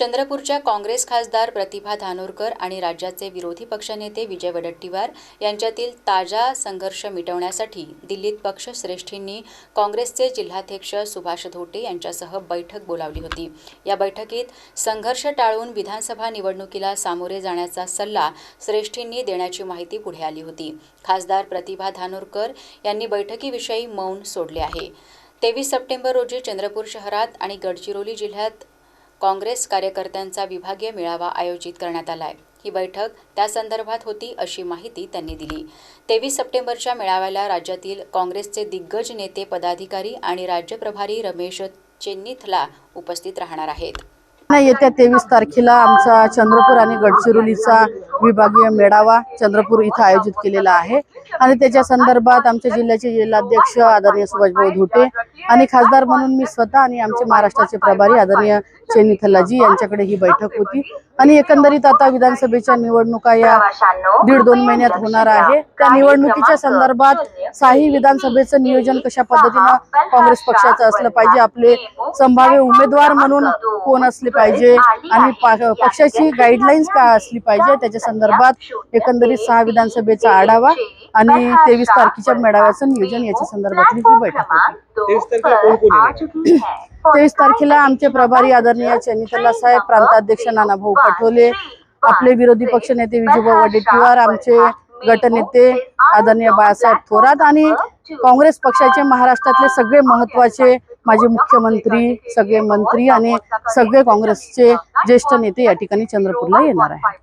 चंद्रपूरच्या काँग्रेस खासदार प्रतिभा धानोरकर आणि राज्याचे विरोधी पक्षनेते विजय वडट्टीवार यांच्यातील ताजा संघर्ष मिटवण्यासाठी दिल्लीत पक्षश्रेष्ठींनी काँग्रेसचे जिल्हाध्यक्ष सुभाष धोटे यांच्यासह बैठक बोलावली होती. या बैठकीत संघर्ष टाळून विधानसभा निवडणुकीला सामोरे जाण्याचा सल्ला श्रेष्ठींनी देण्याची माहिती पुढे आली होती. खासदार प्रतिभा धानोरकर यांनी बैठकीविषयी मौन सोडले आहे. तेवीस सप्टेंबर रोजी चंद्रपूर शहरात आणि गडचिरोली जिल्ह्यात काँग्रेस कार्यकर्त्यांचा विभागीय मेळावा आयोजित करण्यात आलाय. ही बैठक त्या संदर्भात होती अशी माहिती त्यांनी दिली. तेवीस सप्टेंबरच्या मेळाव्याला राज्यातील काँग्रेसचे दिग्गज नेते पदाधिकारी आणि राज्य प्रभारी रमेश चेन्निथला उपस्थित राहणार आहेत. येत्या तेवीस तारखेला आमचा चंद्रपूर आणि गडचिरोलीचा विभागीय मेळावा चंद्रपूर इथं आयोजित केलेला आहे. आणि त्याच्या संदर्भात आमच्या जिल्ह्याचे जिल्हाध्यक्ष आदरणीय सुभाषभाऊ धोटे आणि खासदार म्हणून मी स्वतः आणि आमचे महाराष्ट्राचे प्रभारी आदरणीय चेनी थल्लाजी यांच्याकडे ही बैठक होती. आणि एकंदरीत आता विधानसभेच्या निवडणुका या दीड दोन महिन्यात होणार आहे. त्या निवडणुकीच्या संदर्भात साही विधानसभेचं नियोजन कशा पद्धतीनं काँग्रेस पक्षाचं असलं पाहिजे आपले संभाव्य उमेदवार म्हणून कोण असले पाहिजे आणि पा- पक्षाची गाईडलाईन्स काय असली पाहिजे त्याच्या संदर्भात एकंदरीत सहा विधानसभेचा आढावा आणि तेवीस तारखेच्या मेळाव्याचं नियोजन याच्या संदर्भातली ही बैठक होती. तेवीस तारखेला आमचे प्रभारी आदरणीय चनितला साहेब प्रांताध्यक्ष नानाभाऊ पटोले आपले विरोधी पक्षनेते विजयभाऊ वडेट्टीवार आमचे गटनेते आदरणीय बाळासाहेब थोरात आणि काँग्रेस पक्षाचे महाराष्ट्रातले सगळे महत्त्वाचे माजी मुख्यमंत्री सगळे मंत्री आणि सगळे काँग्रेसचे ज्येष्ठ नेते या ठिकाणी चंद्रपूरला येणार आहे